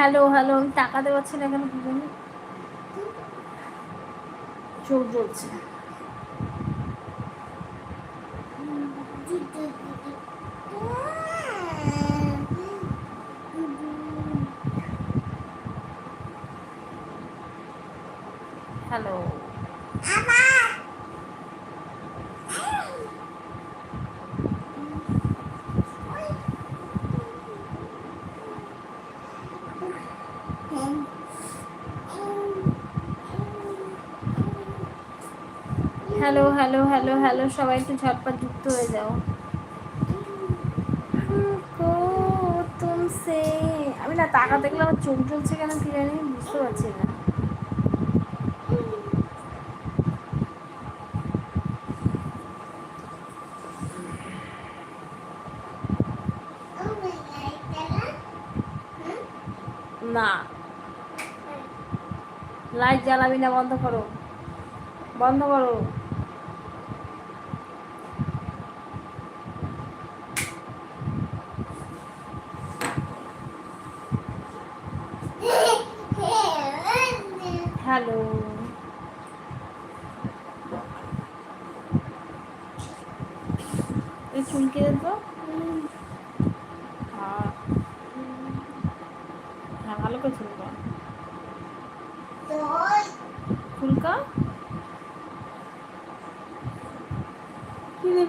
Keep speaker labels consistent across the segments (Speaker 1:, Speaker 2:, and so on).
Speaker 1: Hello hello আমি টাকাতে পারছি না কেন চোখ জ্বলছে hello hello hello hello hello সবাই একটু ঝটপট যুক্ত হয়ে যাও। তুমসে আমি না তাকা দেখলে আমার চোখ চলছে কেন কি জানি বুঝতে পারছি না। না। হ্যাঁ। লাইট জ্বালাবি না বন্ধ করো। বন্ধ করো।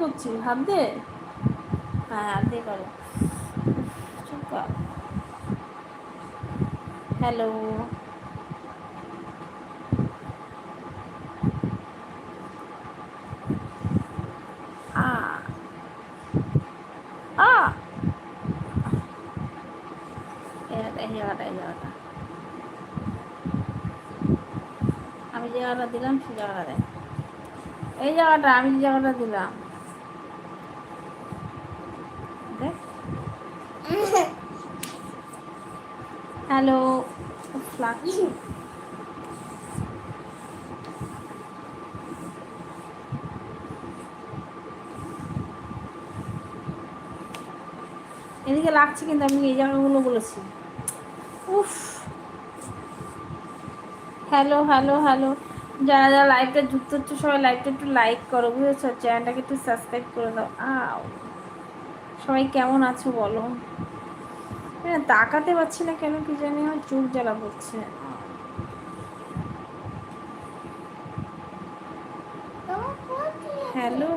Speaker 1: কি দিয়ে করছিস হাত দিয়ে হ্যাঁ হাত দিয়ে করো হ্যালো আমি যে জায়গাটা দিলাম সেই জায়গাটা এই জায়গাটা আমি যে জায়গাটা দিলাম দেখ হ্যালো লাগছে? এদিকে লাগছে কিন্তু আমি এই জায়গাগুলো বলেছি। উফ। Hello hello hello. যারা যারা লাইভটা যুক্ত হচ্ছে, সবাই লাইভটা একটু লাইক করো, বুঝেছ? চ্যানেলটাকে একটু সাবস্ক্রাইব করে দাও। আও। সবাই কেমন আছো বলো? হ্যাঁ তাকাতে পারছি না কেন কি জানি আমার চোখ জ্বালা পড়ছে hello.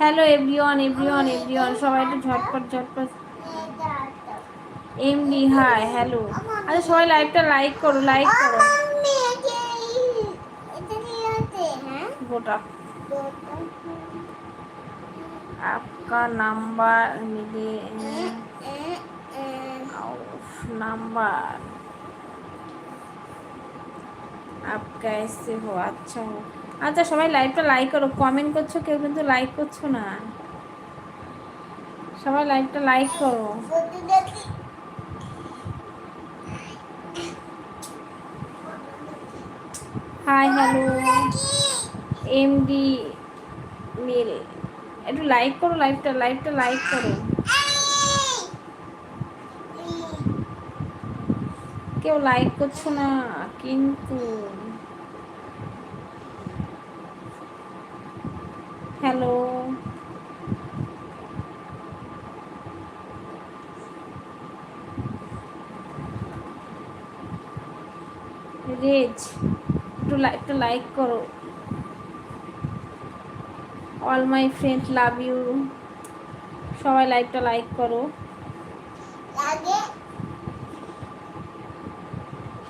Speaker 1: Hello, everyone everyone everyone, সবাই একটু ঝটপট ঝটপট। এমডি হাই হ্যালো আচ্ছা সবাই লাইভটা লাইক করো লাইক করো। গোটা आपका नंबर मिले नंबर आप कैसे हो अच्छा हो আচ্ছা সবাই লাইভটা লাইক করো কমেন্ট করছো কেউ কিন্তু লাইক করছো না সবাই লাইভটা লাইক করো হাই হ্যালো এমডি মিল একটু লাইক করো লাইভটা লাইভটা লাইক করো। কেউ লাইক করছ না, কিন্তু। হ্যালো রেজ একটু লাইক করো। All my friend love you সবাই লাইকটা লাইক করো।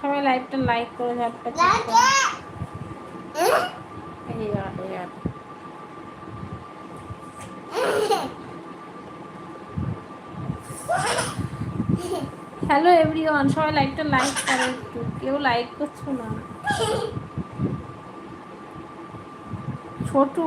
Speaker 1: সবাই লাইভটা লাইক করো ঝটপট জায়গাটা। হ্যালো এভরিওয়ান সবাই লাইকটা লাইক করো একটু। কেউ লাইক করছ না। Chhotu.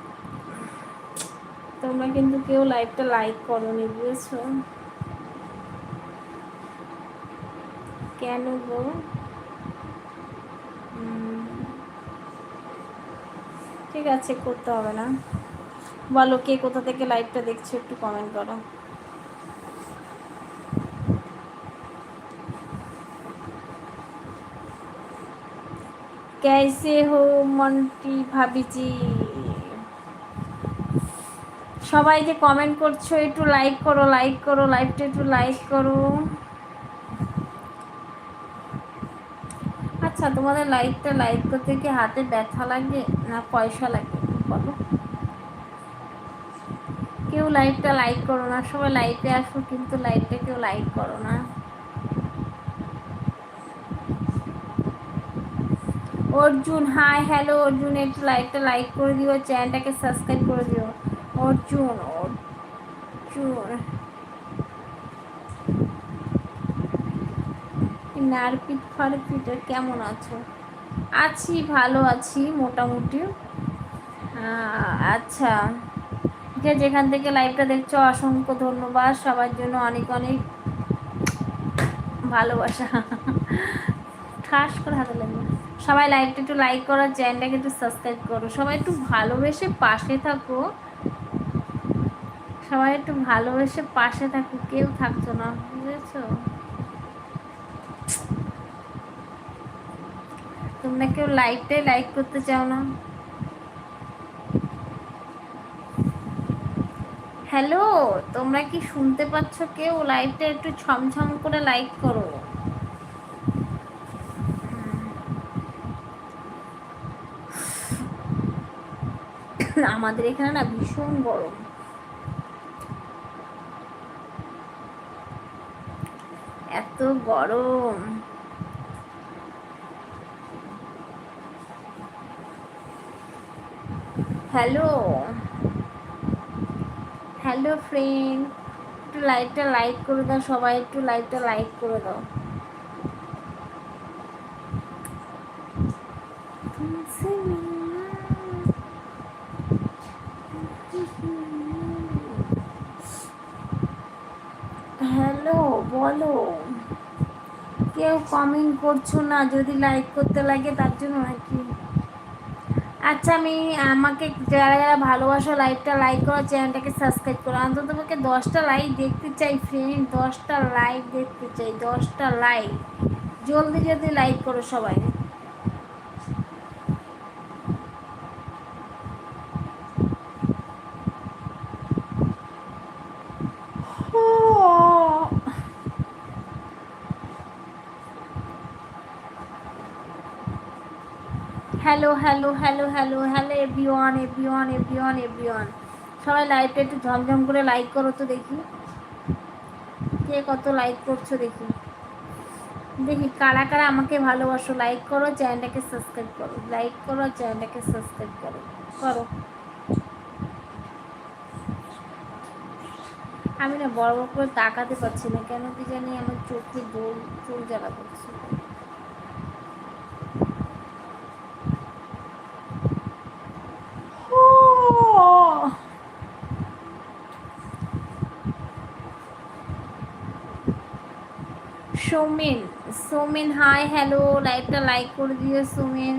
Speaker 1: তোমরা কিন্তু কেউ লাইভটা লাইক করোনি বুঝেছো কেন গো উম, ঠিক আছে করতে হবে না বলো কে কোথা থেকে লাইভটা দেখছো একটু কমেন্ট করো कैसे हो মন্টি ভাবিজি সবাই যে কমেন্ট করছ, একটু লাইক করো লাইক করো লাইভটা একটু লাইক করো। আচ্ছা তোমাদের লাইভটা লাইক করতে কি হাতে ব্যথা লাগে না পয়সা লাগে? বলো। কেউ লাইভটা লাইক করো না, সবাই লাইভে আসো, কিন্তু লাইভটা কেউ লাইক করো না। অর্জুন হাই হ্যালো অর্জুন, একটু লাইকটা লাইক করে দিও চ্যানেলটাকে সাবস্ক্রাইব করে দিও। অর্জুন অর্জুন নারপিট ফারপিটের কেমন আছো? আছি, ভালো আছি, মোটামুটি। আচ্ছা। যে যেখান থেকে লাইভটা দেখছ, অসংখ্য ধন্যবাদ। সবার জন্য অনেক অনেক ভালোবাসা। ঠাস করে হাতে লাগবে সবাই লাইকটা একটু লাইক করো, চ্যানেলটাকে একটু সাবস্ক্রাইব করো। সবাই একটু ভালোবেসে পাশে থাকো। সবাই একটু ভালোবেসে পাশে থাকো, কেউ থাকছো না, বুঝেছ? তোমরা কেউ লাইকটাই লাইক করতে চাও না? হ্যালো তোমরা কি শুনতে পাচ্ছ কেউ? লাইভটা একটু ছমছম করে লাইক করো। আমাদের এখানে না ভীষণ গরম এত গরম। হ্যালো হ্যালো ফ্রেন্ড একটু লাইকটা লাইক করে দাও সবাই, একটু লাইকটা লাইক করে দাও। কেউ কমেন্ট করছ না, যদি লাইক করতে লাগে তার জন্য আর কি। আচ্ছা আমি আমাকে যারা যারা ভালোবাসো লাইভটা লাইক করো চ্যানেলটাকে সাবস্ক্রাইব করো। অন্তত তোমাকে দশটা লাইক দেখতে চাই ফ্রেন্ড দশটা লাইক দেখতে চাই, দশটা লাইক জলদি জলদি লাইক করো সবাই। Hello hello hello hello hello everyone everyone everyone everyone সবাই লাইভটা একটু ঝমঝম করে লাইক করো তো দেখি। কে কত লাইক করছ দেখি। দেখি, কারা কারা আমাকে ভালোবাসো লাইক করো, চ্যানেলটাকে সাবস্ক্রাইব করো। লাইক করো, চ্যানেলটাকে সাবস্ক্রাইব করো। করো। আমি না বড় বড় করে তাকাতে পারছি না, কেন কি জানি আমার চোখে দোল চোখ জ্বালা করছে। সোমেন, সৌমেন হাই হ্যালো লাইভটা লাইক করে দিও সৌমেন।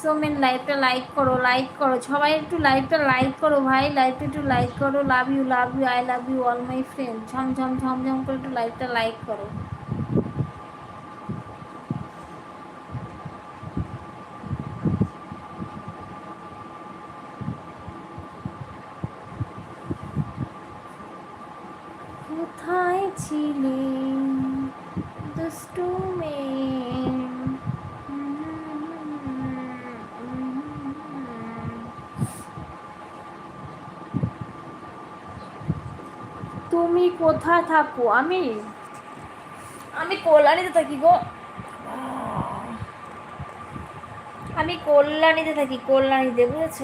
Speaker 1: সৌমেন লাইভটা লাইক করো লাইক করো। সবাই একটু লাইভটা লাইক করো ভাই লাইভটা একটু লাইক করো। Love you love you I love you all my friend ঝমঝম ঝমঝম করে একটু লাইভটা লাইক করো কোথায় ছিলে দুষ্টু মেয়ে তুমি কোথায় থাকো? আমি আমি কল্যাণীতে থাকি গো। আমি কল্যাণীতে থাকি, কল্যাণীতে, বুঝেছ?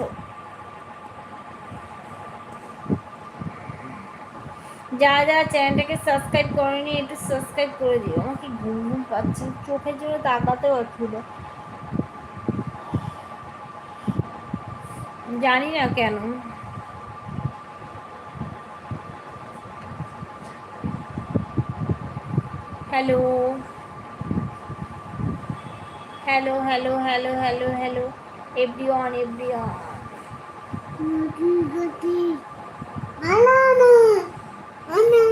Speaker 1: যা যা, চ্যানেলটাকে সাবস্ক্রাইব করেনি, একটু সাবস্ক্রাইব করে দিও। আমাকে ঘুম ঘুম পাচ্ছে? চোখের জন্য তাকাতেও পারছিল জানি না কেন। Hello hello hello hello hello hello everyone everyone
Speaker 2: গতি গতি ভালো না আনা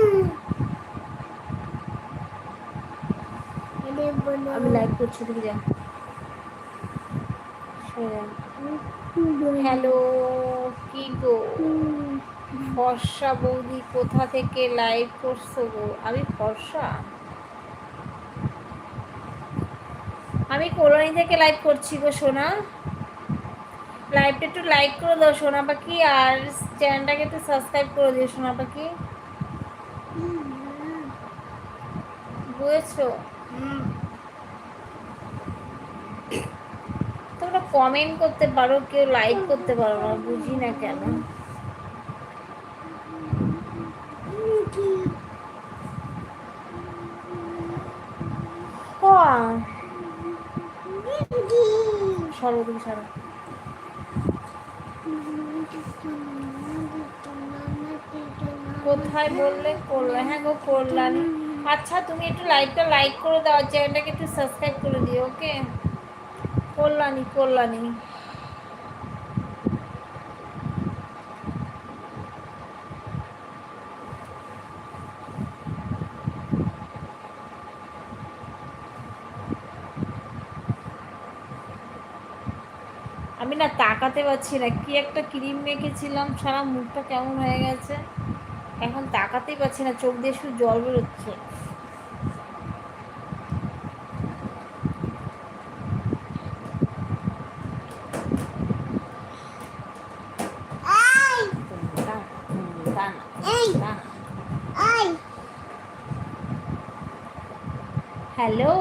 Speaker 2: এলে বলো
Speaker 1: আমি লাইভ করছি তুমি যা হ্যালো কি গো? ফর্সা বৌদি কোথা থেকে লাইভ করছ গো? আমি ফর্সা। আমি কলোনি থেকে লাইভ করছি গো সোনা। লাইভটা একটু লাইক করে দাও সোনা পাখি আর চ্যানেলটাকে একটু সাবস্ক্রাইব করে দিও সোনা পাখি। বুঝেছ? তোমরা কমেন্ট করতে পারো কেউ লাইক করতে পারো না বুঝি না কেন। কোথায় বললে করলে? হ্যাঁ গো, করলাম। আচ্ছা তুমি একটু লাইকটা লাইক করে দাও চ্যানেলটাকে একটু সাবস্ক্রাইব করে দিও ওকে কল্যাণী কল্যাণী আমি তাকাতে পারছি না। কি একটা ক্রিম মেখেছিলাম সারা মুখটা কেমন হয়ে গেছে? এখন তাকাতেই পারছি না চোখ দিয়ে শুধু জল বেরোচ্ছে। হ্যালো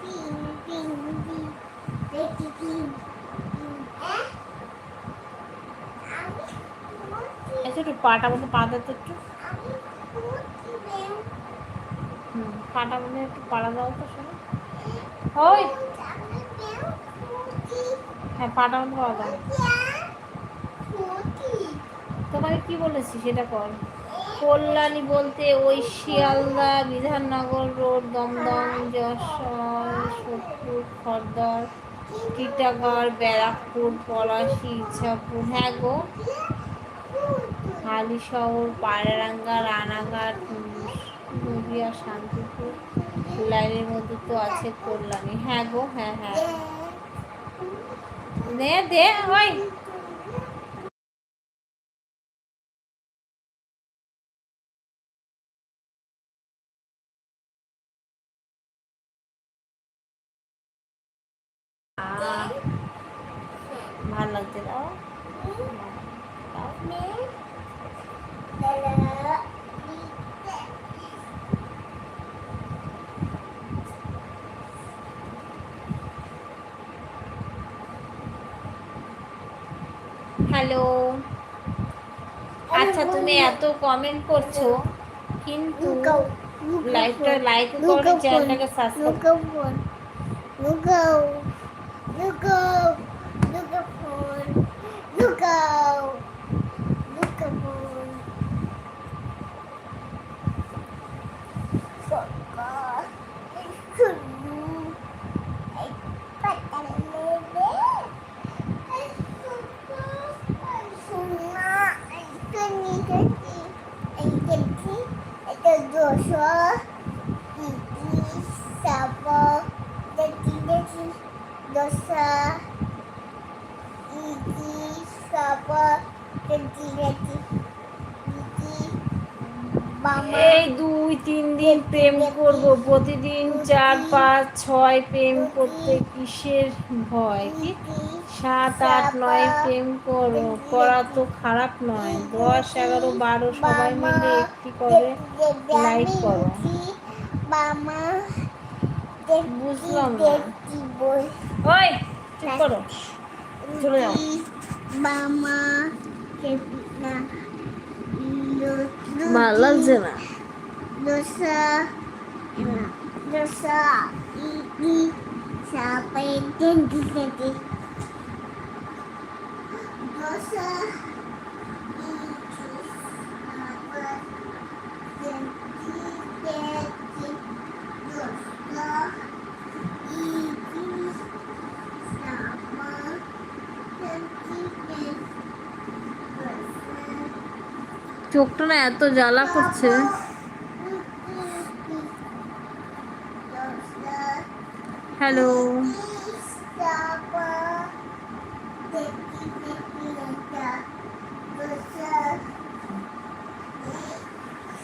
Speaker 2: পিং পিং পিং দেখি পিং হ্যাঁ আমি খুঁজছি
Speaker 1: আচ্ছা একটু পাটা মতো পা দাও তো একটু। হুম, পাটা মতো একটু পাড়া দাও তো শোনো। ওই। হ্যাঁ পাটা মতো পাড়া দাও। তোমাকে কি বলেছি সেটা কর। কল্যাণী বলতে ওই শিয়ালদা বিধাননগর রোড, দমদম, যশোর, সোদপুর খড়দর টিটাগড় ব্যারাকপুর, পলাশি ইচ্ছাপুর হ্যাঁ গো। হালিশহর পায়রাঙ্গা রানাঘাট, নদিয়া, শান্তিপুর, লাইনের মধ্যে তো আছে কল্যাণী। হ্যাঁ গো হ্যাঁ হ্যাঁ। দে দে, ওই। দাও দাও। হ্যালো আচ্ছা তুমি এত কমেন্ট করছ কিন্তু লাইভটা লাইক করো চ্যানেলটাকে সাবস্ক্রাইব
Speaker 2: Look
Speaker 1: Oh. করব? প্রতিদিন চার, পাঁচ, ছয় প্রেম করতে কিসের ভয়? কি? সাত, আট, নয় প্রেম করো। করা তো খারাপ নয়। দশ, এগারো, বারো সবাই মিলে একটি করে লাইক করো। বুঝলাম ওই, চুপ করো। চলে যাও।
Speaker 2: দেখি
Speaker 1: ভালো লাগছে না
Speaker 2: টেন্টি দোসা ইডলি সাপে টেন্টি টেন্টি দোসা
Speaker 1: চোখটা না এত জ্বালা করছে। হ্যালো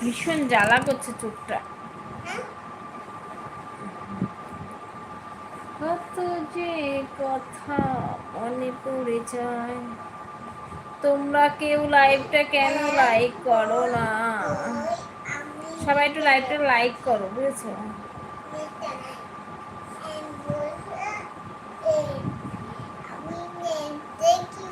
Speaker 1: ভীষণ জ্বালা করছে চোখটা। কত যে কথা মনে পড়ে যায়। তোমরা কেউ লাইভটা কেন লাইক করো না? সবাই একটু লাইভটা লাইক করো, বুঝেছ হ্যাঁ।
Speaker 2: আমি পথ দেখলাম আমি শুনো ফ্যান করলাম দেখা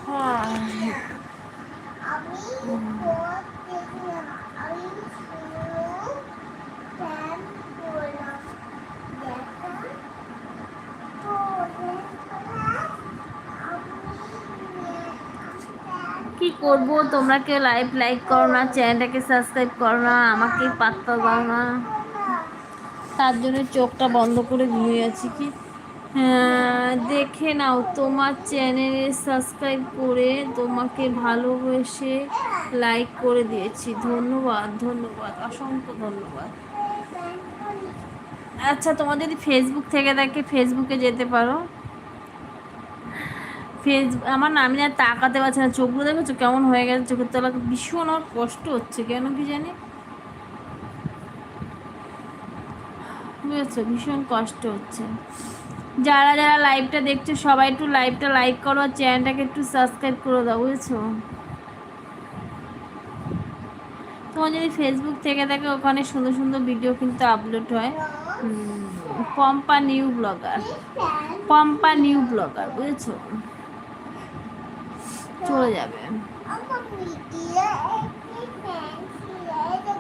Speaker 1: কি করব? তোমরা কেউ লাইভ লাইক করো না চ্যানেলটাকে সাবস্ক্রাইব করো না আমাকে পাত্তা দাও না। তার জন্য চোখটা বন্ধ করে ঘুমিয়ে আছি কি? দেখে নাও, তোমার চ্যানেলে সাবস্ক্রাইব করে তোমাকে ভালোবেসে লাইক করে দিয়েছি। ধন্যবাদ ধন্যবাদ, অসংখ্য ধন্যবাদ। আচ্ছা তোমার যদি ফেসবুক থেকে দেখে ফেসবুকে যেতে পারো। ফেস আমার না না তাকাতে পারছি না, চোখগুলো দেখেছ? কেমন হয়ে গেছে চোখের তলা? ভীষণ আমার কষ্ট হচ্ছে, কেন কি জানি? বুঝেছ? ভীষণ কষ্ট হচ্ছে। যারা যারা লাইভটা দেখছ সবাই একটু লাইভটা লাইক করো আর চ্যানেলটাকে একটু সাবস্ক্রাইব করে দাও বুঝেছ? তোমার যদি ফেসবুক থেকে দেখে ওখানে সুন্দর সুন্দর ভিডিও কিন্তু আপলোড হয় Pampa new blogger Pampa new blogger বুঝেছ? চলে যাবে।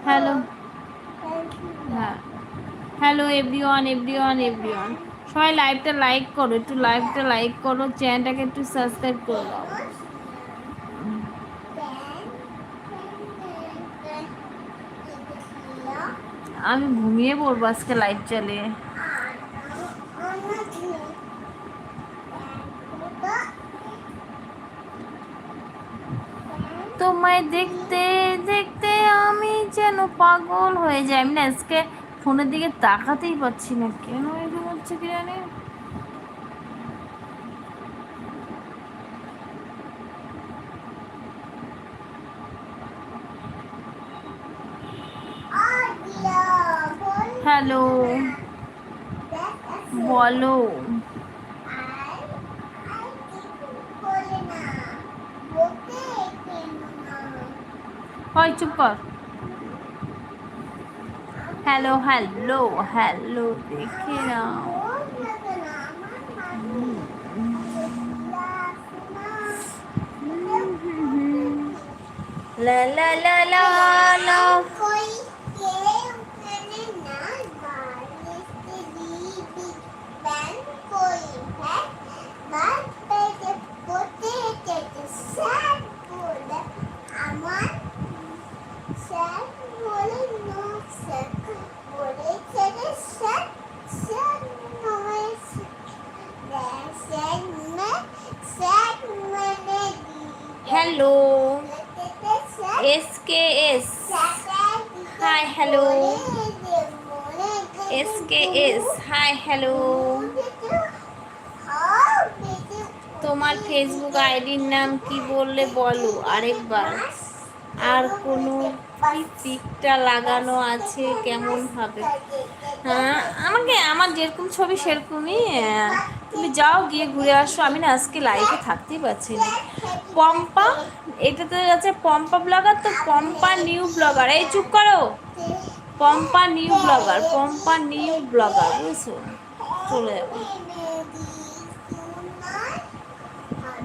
Speaker 1: হ্যালো হ্যাঁ। হ্যালো এভরিওয়ান এভরিওয়ান এভরিওয়ান সবাই লাইভটা লাইক করো, একটু লাইভটা লাইক করো চ্যানেলটাকে একটু সাবস্ক্রাইব করে দাও। আমি ঘুমিয়ে পড়ব আজকে লাইভ চালিয়ে তোমায় দেখতে দেখতে আমি যেন পাগল হয়ে যাই। আমি না আজকে ফোনের দিকে তাকাতেই পাচ্ছি না, কেন হচ্ছে কি হ্যালো বলো। হয় চুপ কর। হ্যালো হ্যালো হ্যালো দেখে নাও। লা লা লা লা। আরেকবার। আর কোনো পিকটা লাগানো আছে? কেমন হবে? হ্যাঁ আমাকে, আমার যেরকম ছবি সেরকমই তুমি যাও গিয়ে ঘুরে আসো। আমি না আজকে লাইফে থাকতেই পারছি না। পম্পা, এটাতে আছে পম্পা ব্লগার তো পম্পা নিউ ব্লগার এই চুপ করো। Pampa new blogger Pampa new blogger বুঝছ? চলে যাব।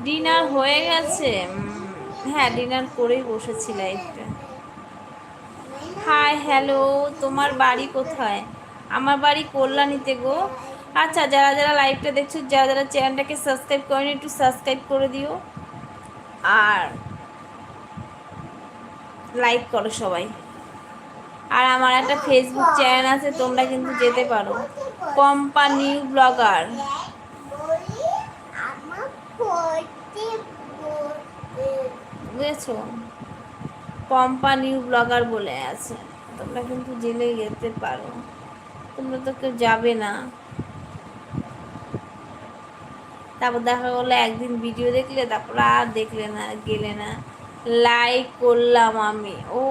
Speaker 1: ডিনার হয়ে গেছে। হ্যাঁ ডিনার করেই বসেছি লাইফটা হাই হ্যালো তোমার বাড়ি কোথায়? আমার বাড়ি কল্যাণীতে গো। আচ্ছা যারা যারা লাইভটা দেখছ, যারা যারা চ্যানেলটাকে সাবস্ক্রাইব করেনি, একটু সাবস্ক্রাইব করে দিও। আর লাইক করো সবাই। আর আমার একটা ফেসবুক চ্যানেল আছে, তোমরা কিন্তু যেতে পারো। পম্পা নিউ ব্লগার
Speaker 2: বলি আমার পড়তে বলতে
Speaker 1: বুঝেছ? পম্পা নিউ ব্লগার বলে আছে। তোমরা কিন্তু জেলে যেতে পারো। তোমরা তো কেউ যাবে না। তারপর দেখা গেলো একদিন ভিডিও দেখলে, তারপর আর দেখলে না, গেলে না। লাইক করলাম আমি। ও,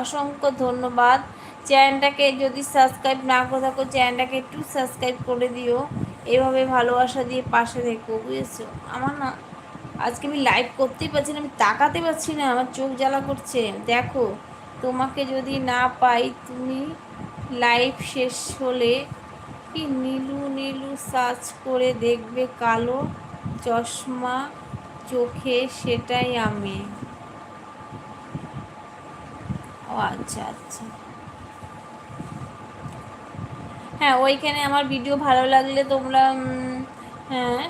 Speaker 1: অসংখ্য ধন্যবাদ। চ্যানেলটাকে যদি সাবস্ক্রাইব না করে থাকো, চ্যানেলটাকে একটু সাবস্ক্রাইব করে দিও। এভাবে ভালোবাসা দিয়ে পাশে থেকো, বুঝেছ? আমার না আজকে আমি লাইভ করতেই পারছি না, আমি তাকাতে পারছি না, আমার চোখ জ্বালা করছে। দেখো, তোমাকে যদি না পাই তুমি লাইভ শেষ হলে কি নীলু নীলু সার্চ করে দেখবে কালো চশমা চোখে? সেটাই আমি। ও আচ্ছা আচ্ছা। হ্যাঁ ওইখানে আমার ভিডিও ভালো লাগলে তোমরা হ্যাঁ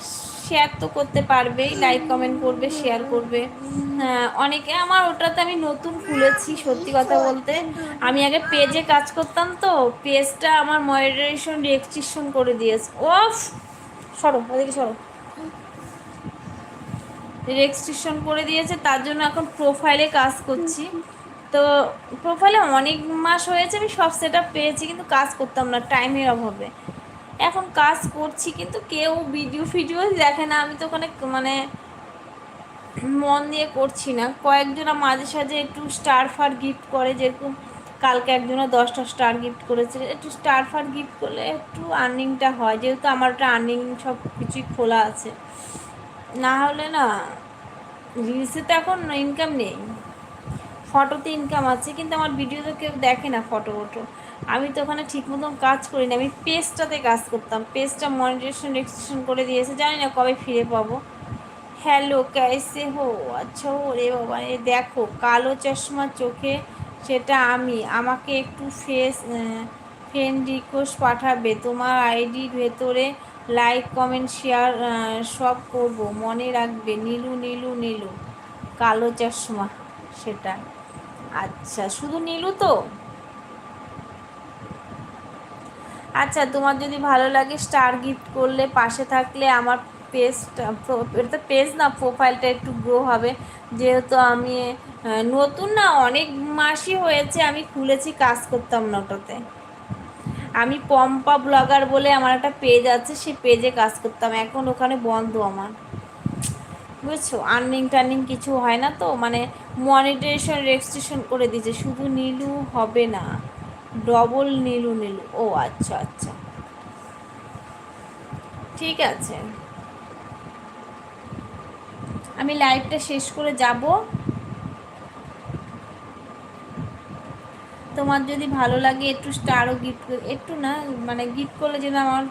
Speaker 1: শেয়ার তো করতে পারবেই লাইক কমেন্ট করবে শেয়ার করবে। অনেকে আমার ওটাতে আমি নতুন খুলেছি, সত্যি কথা বলতে। আমি আগে পেজে কাজ করতাম তো পেজটা আমার মডারেশন রেজিস্ট্রেশন করে দিয়েছে। ওফ! সরো, ওদিকে সরো। রেজিস্ট্রেশন করে দিয়েছে, তার জন্য এখন প্রোফাইলে কাজ করছি। তো প্রোফাইলে অনেক মাস হয়েছে, আমি সব সেট পেয়েছি, কিন্তু কাজ করতাম না টাইমের অভাবে। এখন কাজ করছি, কিন্তু কেউ ভিডিও ফিডিও দেখে না। আমি তো ওখানে মানে মন দিয়ে করছি না। কয়েকজনা মাঝে সাঝে একটু স্টার ফার গিফট করে, যেরকম কালকে একজনা দশটা স্টার গিফট করেছে। একটু স্টার ফার গিফট করলে একটু আর্নিংটা হয়, যেহেতু আমার একটা আর্নিং সব কিছুই খোলা আছে। না হলে না রিলসে তো এখন ইনকাম নেই। ফটোতে ইনকাম আছে, কিন্তু আমার ভিডিও তো কেউ দেখে না ফটো ফটো আমি তো ওখানে ঠিক মতন কাজ করি না আমি পেজটাতে কাজ করতাম। পেজটা মনিটেশন রেজিস্ট্রেশন করে দিয়েছে। জানি না কবে ফিরে পাবো। হ্যালো ক্যাসে হো আচ্ছা হো রে বাবা, এ দেখো, কালো চশমা চোখে সেটা আমি। আমাকে একটু ফেস ফ্রেন্ড রিকোয়েস্ট পাঠাবে। তোমার আইডির ভেতরে লাইক কমেন্ট শেয়ার সব করব। মনে রাখবে, নীলু নীলু নীলু। কালো চশমা সেটা। আচ্ছা শুধু নীলু তো? আচ্ছা তোমার যদি ভালো লাগে স্টার গিফট করলে, পাশে থাকলে আমার পেজটা এটা পেজ না প্রোফাইলটা একটু গ্রো হবে। যেহেতু আমি নতুন না, অনেক মাসই হয়েছে, আমি খুলেছি কাজ করতাম না ওটাতে। আমি পম্পা ব্লগার বলে আমার একটা পেজ আছে, সেই পেজে কাজ করতাম, এখন ওখানে বন্ধ আমার। বুঝছ? আর্নিং টার্নিং কিছু হয় না তো মানে মনিটাইজেশন রেজিস্ট্রেশন করে দিয়েছে, শুধু নীলু হবে না। ডবল নীলু নীলু। ও আচ্ছা আচ্ছা। ঠিক আছে। আমি লাইভটা শেষ করে যাব। তোমার যদি ভালো লাগে, একটু স্টারও গিফট একটু না মানে গিফট করলে যেন আমার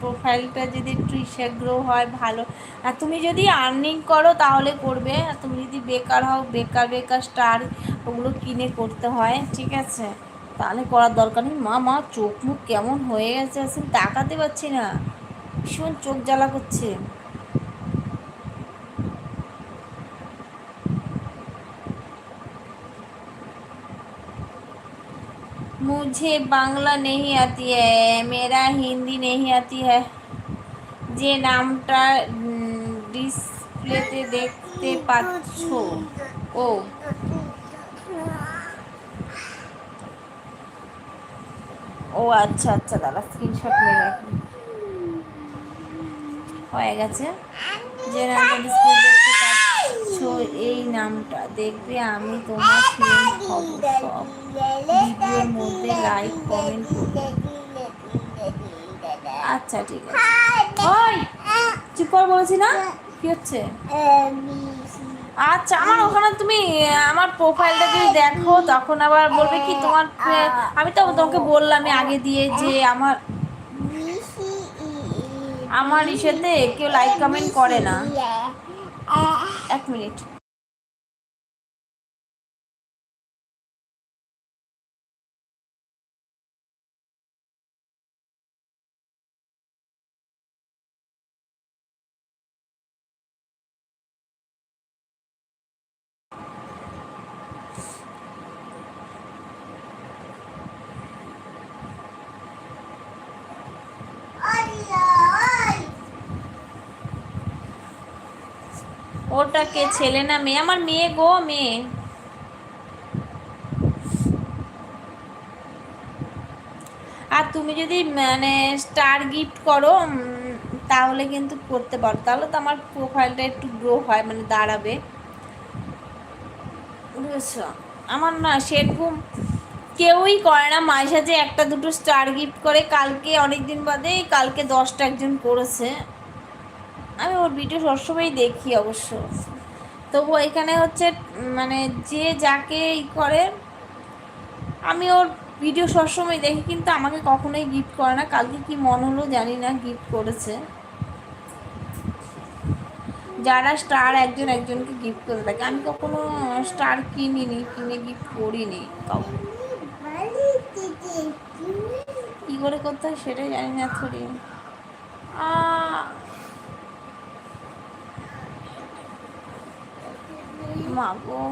Speaker 1: প্রোফাইলটা যদি একটু গ্রো হয়, ভালো। আর তুমি যদি আর্নিং করো, তাহলে করবে। আর তুমি যদি বেকার হও, বেকার বেকার স্টার ওগুলো কিনে করতে হয়, ঠিক আছে? তাহলে করার দরকার নেই মা মা চোখ মুখ কেমন হয়ে গেছে আসলে তাকাতে পারছি না ভীষণ চোখ জ্বালা করছে मुझे बांग्ला नहीं आती है मेरा हिंदी नहीं आती है যে নামটা ডিসপ্লেতে দেখতে পাচ্ছ ও ও আচ্ছা আচ্ছা দাদা স্ক্রিনশট নিয়ে রাখি হয়ে গেছে। যে নামটা ডিসপ্লে দেখতে পাচ্ছ এই নামটা। দেখবে আমি তোমার হব সব ভিডিওর মধ্যে লাইক কমেন্ট করবে। আচ্ছা ঠিক আছে। ওই চুপ কর বলেছি না? কি হচ্ছে? আচ্ছা আমার ওখানে তুমি, আমার প্রোফাইলটা যদি দেখো, তখন আবার বলবে কি তোমার আমি তো তোমাকে বললাম আগে দিয়ে যে আমার আমার ইসেতে কেউ লাইক কমেন্ট করে না। এক মিনিট। ওটা কে ছেলে না মেয়ে? আমার মেয়ে গো, মেয়ে। আর তুমি যদি মানে স্টার গিফট করো তাহলে কিন্তু করতে পারো। তাহলে তো আমার প্রোফাইলটা একটু গ্রো হয় মানে দাঁড়াবে। বুঝেছ? আমার না সেরকম কেউই করে না। মাঝে যে একটা দুটো স্টার গিফট করে। কালকে অনেক দিন বাদে কালকে দশটা একজন করেছে। আমি ওর ভিডিও সবসময় দেখি অবশ্য। তবু এখানে হচ্ছে মানে যে যাকে ই করে, আমি ওর ভিডিও সবসময় দেখি, কিন্তু আমাকে কখনোই গিফট করে না। কালকে কি মন হলো জানি না গিফট করেছে। যারা স্টার একজন একজনকে গিফট করে থাকে। আমি কখনো স্টার কিনিনি, কিনে গিফট করিনি কাউকে। কি করে করতে হয় সেটাই জানি না থরি মাগো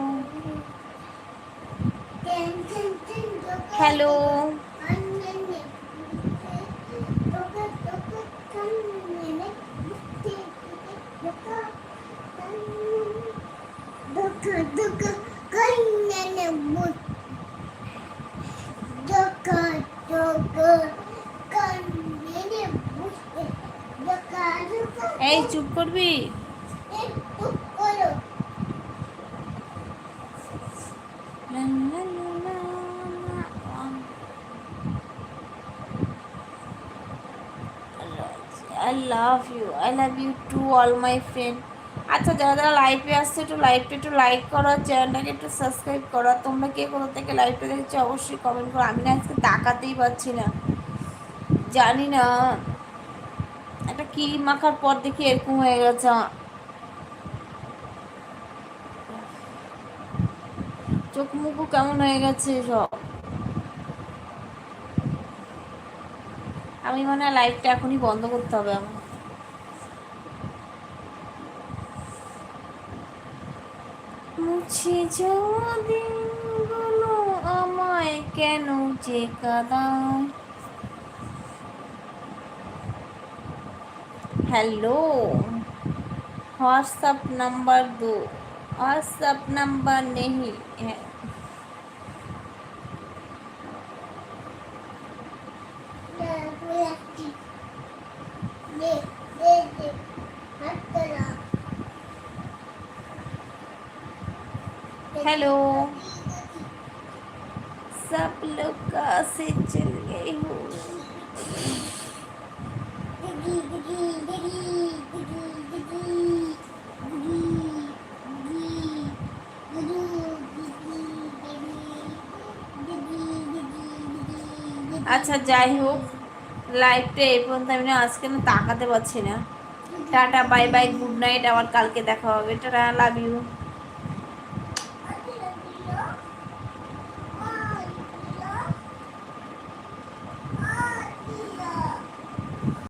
Speaker 1: হ্যালো। এই চুপ করবি? লা লা লা লা লা। I love you. I love you too, all my friend. আচ্ছা যারা যারা লাইভে আসছে একটু লাইভটা একটু লাইক করো চ্যানেলটাকে একটু সাবস্ক্রাইব করো তোমরা কে কোথা থেকে লাইভটা দেখছ অবশ্যই কমেন্ট করো আমি না আজকে তাকাতেই পারছি না জানি না একটা ক্রিম মাখার পর দেখি এরকম হয়ে গেছে চোখ মুখ কেমন হয়ে গেছে সব? আমি মানে লাইটটা এখনই বন্ধ করতে হবে আমার। মুছে যাওয়া দিনগুলো আমায় কেন যে কাদা হ্যালো হোয়াটসঅ্যাপ নাম্বার দু। और सब नंबर नहीं है। हेलो। सब लोग कहाँ से चल गए हो? दिगी, दिगी, दिगी, दिगी, दिगी। আচ্ছা যাই হোক লাইভটা এই পর্যন্ত আমি আজকে না তাকাতে পারছি না। Tata bye bye good night আমার কালকে দেখা হবে। Tata love you